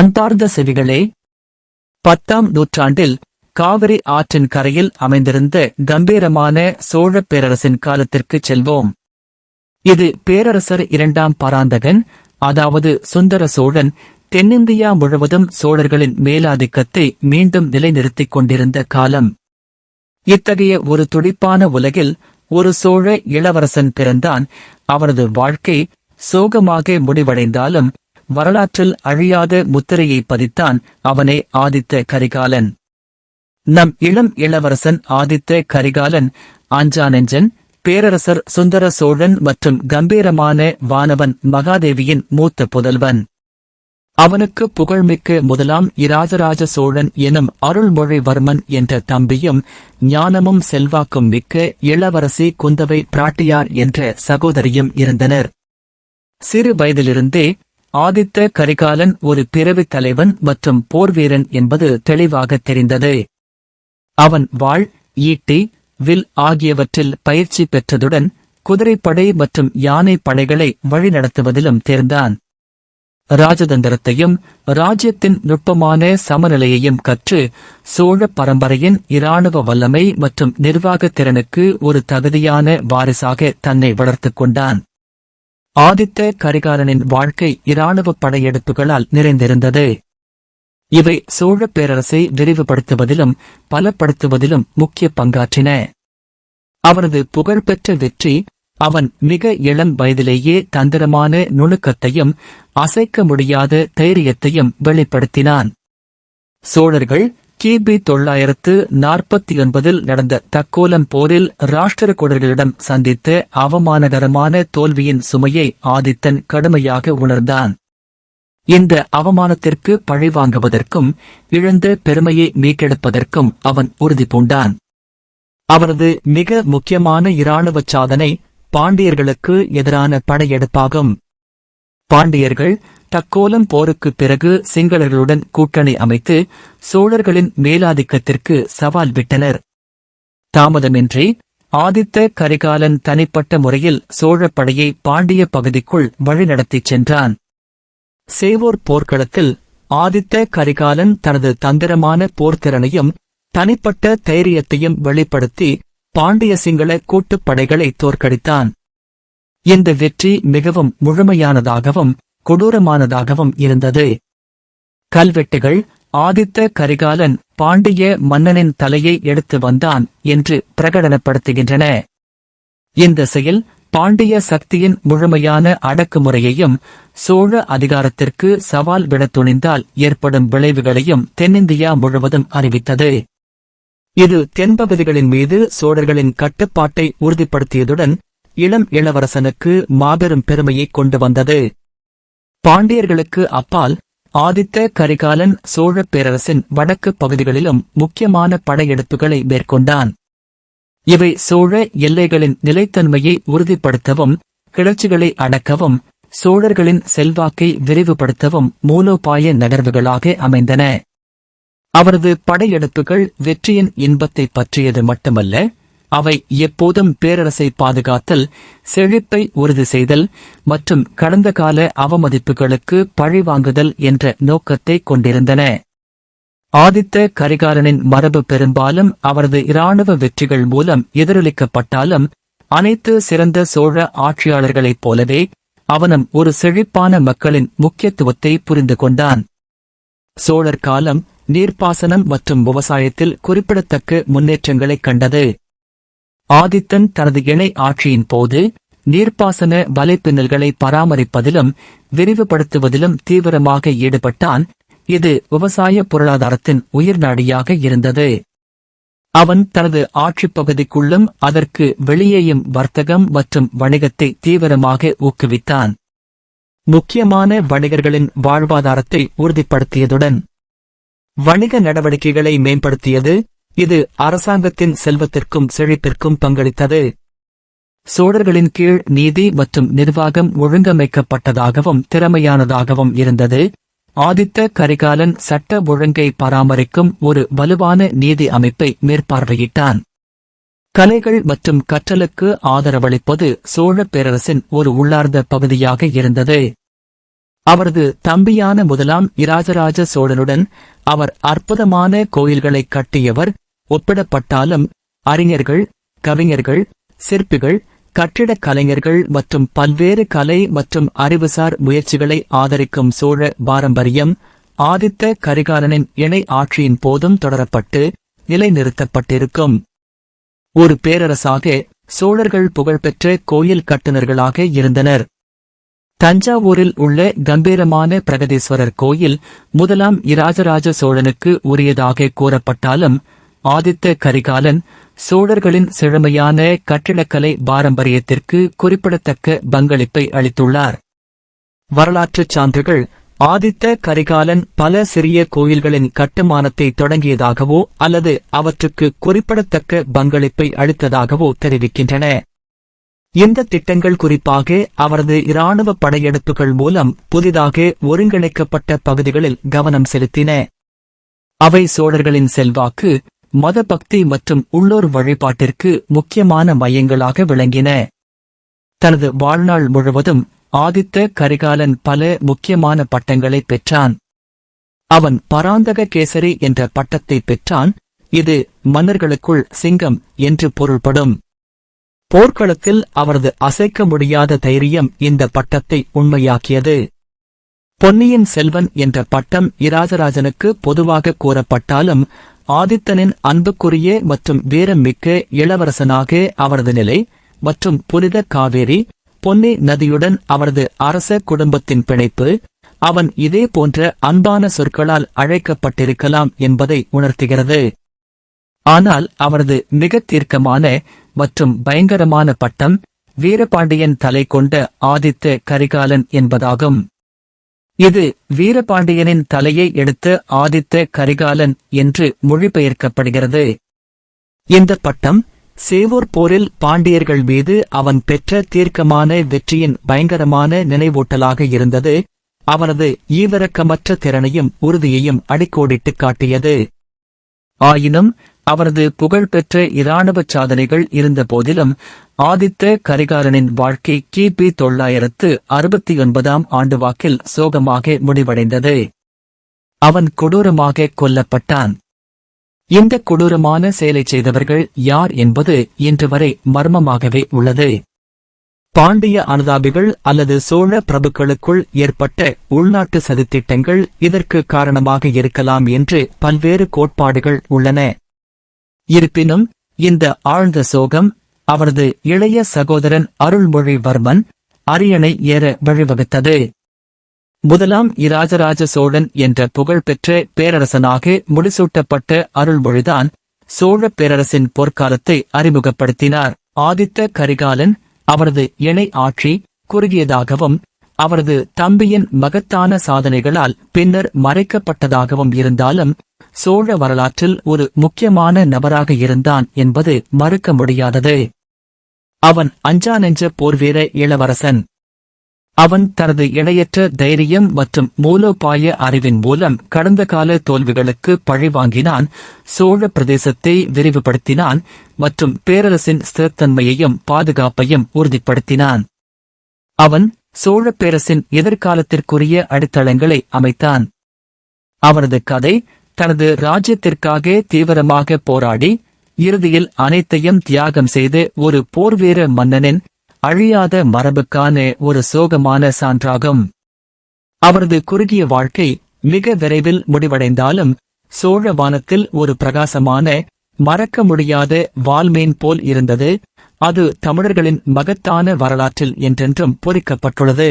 அன்பார்ந்த செவிகளே பத்தாம் நூற்றாண்டில் காவிரி ஆற்றின் கரையில் அமைந்திருந்த கம்பீரமான சோழப் பேரரசின் காலத்திற்குச் செல்வோம். இது பேரரசர் இரண்டாம் பராந்தகன் அதாவது சுந்தர சோழன் தென்னிந்தியா முழுவதும் சோழர்களின் மேலாதிக்கத்தை மீண்டும் நிலைநிறுத்திக் கொண்டிருந்த காலம். இத்தகைய ஒரு துடிப்பான உலகில் ஒரு சோழ இளவரசன் பிறந்தான். அவனது வாழ்க்கை சோகமாக முடிவடைந்தாலும் வரலாற்றில் அழியாத முத்திரையை பதித்தான் அவனே ஆதித்த கரிகாலன். நம் இளம் இளவரசன் ஆதித்த கரிகாலன் அஞ்சானெஞ்சன் பேரரசர் சுந்தர சோழன் மற்றும் கம்பீரமான வானவன் மகாதேவியின் மூத்த புதல்வன். அவனுக்கு புகழ்மிக்க முதலாம் இராஜராஜ சோழன் எனும் அருள்மொழிவர்மன் என்ற தம்பியும் ஞானமும் செல்வாக்கும் மிக்க இளவரசி குந்தவை பிராட்டியார் என்ற சகோதரியும் இருந்தனர். சிறு வயதிலிருந்தே ஆதித்த கரிகாலன் ஒரு பிறவித் தலைவன் மற்றும் போர்வீரன் என்பது தெளிவாக தெரிந்தது. அவன் வாழ் ஈட்டி வில் ஆகியவற்றில் பயிற்சி பெற்றதுடன் குதிரைப்படை மற்றும் யானை படைகளை வழிநடத்துவதிலும் தேர்ந்தான். ராஜதந்திரத்தையும் ராஜ்யத்தின் நுட்பமான சமநிலையையும் கற்று சோழ பரம்பரையின் இராணுவ வல்லமை மற்றும் நிர்வாகத் திறனுக்கு ஒரு தகுதியான வாரிசாக தன்னை வளர்த்துக் கொண்டான். ஆதித்த கரிகாலனின் வாழ்க்கை இராணுவப் படையெடுப்புகளால் நிறைந்திருந்தது. இவை சோழப் பேரரசை விரிவுபடுத்துவதிலும் பலப்படுத்துவதிலும் முக்கிய பங்காற்றின. அவரது புகழ்பெற்ற வெற்றி அவன் மிக இளம் வயதிலேயே தந்திரமான நுணுக்கத்தையும் அசைக்க முடியாத தைரியத்தையும் வெளிப்படுத்தினான். சோழர்கள் கிபி தொள்ளாயிரத்து நாற்பத்தி ஒன்பதில் நடந்த தக்கோலம் போரில் ராஷ்டிரகூடர்களிடம் சந்தித்த அவமானகரமான தோல்வியின் சுமையை ஆதித்தன் கடுமையாக உணர்ந்தான். இந்த அவமானத்திற்கு பழிவாங்குவதற்கும் இழந்த பெருமையை மீட்டெடுப்பதற்கும் அவன் உறுதி பூண்டான். அவரது மிக முக்கியமான இராணுவ சாதனை பாண்டியர்களுக்கு எதிரான படையெடுப்பாகும். பாண்டியர்கள் தக்கோலம் போருக்குப் பிறகு சிங்களர்களுடன் கூட்டணி அமைத்து சோழர்களின் மேலாதிக்கத்திற்கு சவால் விட்டனர். தாமதமின்றி ஆதித்த கரிகாலன் தனிப்பட்ட முறையில் சோழப் படையை பாண்டிய பகுதிக்குள் வழிநடத்திச் சென்றான். சேவோர் போர்க்களத்தில் ஆதித்த கரிகாலன் தனது தந்திரமான போர்த்திறனையும் தனிப்பட்ட தைரியத்தையும் வெளிப்படுத்தி பாண்டிய சிங்கள கூட்டுப் படைகளை தோற்கடித்தான். இந்த வெற்றி மிகவும் முழுமையானதாகவும் கொடூரமானதாகவும் இருந்தது. கல்வெட்டுகள் ஆதித்த கரிகாலன் பாண்டிய மன்னனின் தலையை எடுத்து வந்தான் என்று பிரகடனப்படுத்துகின்றன. இந்த செயல் பாண்டிய சக்தியின் முழுமையான அடக்குமுறையையும் சோழ அதிகாரத்திற்கு சவால் விட துணிந்தால் ஏற்படும் விளைவுகளையும் தென்னிந்தியா முழுவதும் அறிவித்தது. இது தென்பகுதிகளின் மீது சோழர்களின் கட்டுப்பாட்டை உறுதிப்படுத்தியதுடன் இளம் இளவரசனுக்கு மாபெரும் பெருமையை கொண்டு வந்தது. பாண்டியர்களுக்கு அப்பால் ஆதித்த கரிகாலன் சோழப் பேரரசின் வடக்கு பகுதிகளிலும் முக்கியமான படையெடுப்புகளை மேற்கொண்டான். இவை சோழ எல்லைகளின் நிலைத்தன்மையை உறுதிப்படுத்தவும் கிளர்ச்சிகளை அடக்கவும் சோழர்களின் செல்வாக்கை விரிவுபடுத்தவும் மூலோபாய நகர்வுகளாக அமைந்தன. அவரது படையெடுப்புகள் வெற்றியின் இன்பத்தை பற்றியது மட்டுமல்ல அவை எப்போதும் பேரரசை பாதுகாத்தல் செழிப்பை உறுதி செய்தல் மற்றும் கடந்த கால அவமதிப்புகளுக்கு பழிவாங்குதல் என்ற நோக்கத்தை கொண்டிருந்தன. ஆதித்த கரிகாலனின் மரபு பெரும்பாலும் அவரது இராணுவ வெற்றிகள் மூலம் எதிரொலிக்கப்பட்டாலும் அனைத்து சிறந்த சோழ ஆட்சியாளர்களைப் போலவே அவனும் ஒரு செழிப்பான மக்களின் முக்கியத்துவத்தை புரிந்து கொண்டான். சோழர் காலம் நீர்ப்பாசனம் மற்றும் விவசாயத்தில் குறிப்பிடத்தக்க முன்னேற்றங்களைக் கண்டது. ஆதித்தன் தனது இணை ஆட்சியின் போது நீர்ப்பாசன வலைப்பின்னல்களை பராமரிப்பதிலும் விரிவுபடுத்துவதிலும் தீவிரமாக ஈடுபட்டான். இது விவசாய பொருளாதாரத்தின் உயிர்நாடியாக இருந்தது. அவன் தனது ஆட்சிப் பகுதிக்குள்ளும் அதற்கு வெளியேயும் வர்த்தகம் மற்றும் வணிகத்தை தீவிரமாக ஊக்குவித்தான். முக்கியமான வணிகர்களின் வாழ்வாதாரத்தை உறுதிப்படுத்தியதுடன் வணிக நடவடிக்கைகளை மேம்படுத்தியது இது அரசாங்கத்தின் செல்வத்திற்கும் செழிப்பிற்கும் பங்களித்தது. சோழர்களின் கீழ் நீதி மற்றும் நிர்வாகம் ஒழுங்கமைக்கப்பட்டதாகவும் திறமையானதாகவும் இருந்தது. ஆதித்த கரிகாலன் சட்ட ஒழுங்கை பராமரிக்கும் ஒரு வலுவான நீதி அமைப்பை மேற்பார்வையிட்டான். கலைகள் மற்றும் கற்றலுக்கு ஆதரவளிப்பது சோழப் பேரரசின் ஒரு உள்ளார்ந்த பகுதியாக இருந்தது. அவரது தம்பியான முதலாம் இராஜராஜ சோழனுடன் அவர் அற்புதமான கோயில்களை கட்டியவர் ஒப்பிடப்பட்டாலும் அறிஞர்கள் கவிஞர்கள் சிற்பிகள் கட்டிடக் கலைஞர்கள் மற்றும் பல்வேறு கலை மற்றும் அறிவுசார் முயற்சிகளை ஆதரிக்கும் சோழ பாரம்பரியம் ஆதித்த கரிகாலனின் இணை ஆட்சியின் போதும் தொடரப்பட்டு நிலைநிறுத்தப்பட்டிருக்கும். ஒரு பேரரசாக சோழர்கள் புகழ்பெற்ற கோயில் கட்டுநர்களாக இருந்தனர். தஞ்சாவூரில் உள்ள கம்பீரமான பிரகதீஸ்வரர் கோயில் முதலாம் இராஜராஜ சோழனுக்கு உரியதாக கூறப்பட்டாலும் ஆதித்த கரிகாலன் சோழர்களின் செழுமையான கட்டிடக்கலை பாரம்பரியத்திற்கு குறிப்பிடத்தக்க பங்களிப்பை அளித்துள்ளார். வரலாற்றுச் சான்றுகள் ஆதித்த கரிகாலன் பல சிறிய கோயில்களின் கட்டுமானத்தை தொடங்கியதாகவோ அல்லது அவற்றுக்கு குறிப்பிடத்தக்க பங்களிப்பை அளித்ததாகவோ தெரிவிக்கின்றன. இந்த திட்டங்கள் குறிப்பாக அவரது இராணுவ படையெடுப்புகள் மூலம் புதிதாக ஒருங்கிணைக்கப்பட்ட பகுதிகளில் கவனம் செலுத்தின. அவை சோழர்களின் செல்வாக்கு மதபக்தி மற்றும் உள்ளூர் வழிபாட்டிற்கு முக்கியமான மையங்களாக விளங்கின. தனது வாழ்நாள் முழுவதும் ஆதித்த கரிகாலன் பல முக்கியமான பட்டங்களை பெற்றான். அவன் பராந்தக கேசரி என்ற பட்டத்தை பெற்றான். இது மன்னர்களுக்குள் சிங்கம் என்று பொருள்படும். போர்க்களத்தில் அவரது அசைக்க முடியாத தைரியம் இந்த பட்டத்தை உண்மையாக்கியது. பொன்னியின் செல்வன் என்ற பட்டம் இராஜராஜனுக்கு பொதுவாக கூறப்பட்டாலும் ஆதித்தனின் அன்புக்குரிய மற்றும் வீரமிக்க இளவரசனாக அவரது நிலை மற்றும் புனித காவேரி பொன்னி நதியுடன் அவரது அரச குடும்பத்தின் பிணைப்பு அவன் இதே போன்ற அன்பான சொற்களால் அழைக்கப்பட்டிருக்கலாம் என்பதை உணர்த்துகிறது. ஆனால் அவரது மிக தீர்க்கமான மற்றும் பயங்கரமான பட்டம் வீரபாண்டியன் தலை கொண்ட ஆதித்த கரிகாலன் என்பதாகும். இது வீரபாண்டியனின் தலையை எடுத்த ஆதித்த கரிகாலன் என்று மொழிபெயர்க்கப்படுகிறது. இந்த பட்டம் சேவூர் போரில் பாண்டியர்கள் மீது அவன் பெற்ற தீர்க்கமான வெற்றியின் பயங்கரமான நினைவூட்டலாக இருந்தது. அவனது ஈவிரக்கமற்ற திறனையும் உறுதியையும் அடிக்கோடிட்டுக் காட்டியது. ஆயினும் அவரது புகழ்பெற்ற இராணுவச் சாதனைகள் இருந்த போதிலும் ஆதித்த கரிகாலனின் வாழ்க்கை கிபி தொள்ளாயிரத்து அறுபத்தி ஒன்பதாம் ஆண்டு வாக்கில் சோகமாக முடிவடைந்தது. அவன் கொடூரமாக கொல்லப்பட்டான். இந்த கொடூரமான செயலை செய்தவர்கள் யார் என்பது இன்று வரை மர்மமாகவே உள்ளது. பாண்டிய அனுதாபிகள் அல்லது சோழ பிரபுக்களுக்குள் ஏற்பட்ட உள்நாட்டு சதித்திட்டங்கள் இதற்கு காரணமாக இருக்கலாம் என்று பல்வேறு கோட்பாடுகள் உள்ளன. இருப்பினும் இந்த ஆழ்ந்த சோகம் அவரது இளைய சகோதரன் அருள்மொழிவர்மன் அரியணை ஏற வழிவகுத்தது. முதலாம் இராஜராஜ சோழன் என்ற புகழ்பெற்ற பேரரசனாக முடிசூட்டப்பட்ட அருள்மொழிதான் சோழ பேரரசின் பொற்காலத்தை அறிமுகப்படுத்தினார். ஆதித்த கரிகாலன் அவரது இணை ஆட்சி குறுகியதாகவும் அவரது தம்பியின் மகத்தான சாதனைகளால் பின்னர் மறைக்கப்பட்டதாகவும் இருந்தாலும் சோழ வரலாற்றில் ஒரு முக்கியமான நபராக இருந்தான் என்பது மறுக்க முடியாதது. அவன் அஞ்சா நெஞ்ச போர்வீர இளவரசன். அவன் தனது இணையற்ற தைரியம் மற்றும் மூலோபாய அறிவின் மூலம் கடந்த கால தோல்விகளுக்கு பழிவாங்கினான் சோழ பிரதேசத்தை விரிவுபடுத்தினான் மற்றும் பேரரசின் ஸ்திரத்தன்மையையும் பாதுகாப்பையும் உறுதிப்படுத்தினான். அவன் சோழ பேரசின் எதிர்காலத்திற்குரிய அடித்தளங்களை அமைத்தான். அவரது கதை தனது ராஜ்யத்திற்காக தீவிரமாக போராடி இறுதியில் அனைத்தையும் தியாகம் செய்து ஒரு போர்வீர மன்னனின் அழியாத மரபுக்கான ஒரு சோகமான சான்றாகும். அவரது குறுகிய வாழ்க்கை மிக விரைவில் முடிவடைந்தாலும் சோழ வானத்தில் ஒரு பிரகாசமான மறக்க முடியாத வால்மீன் போல் இருந்தது அது தமிழர்களின் மகத்தான வரலாற்றில் என்றென்றும் பொறிக்கப்பட்டுள்ளது.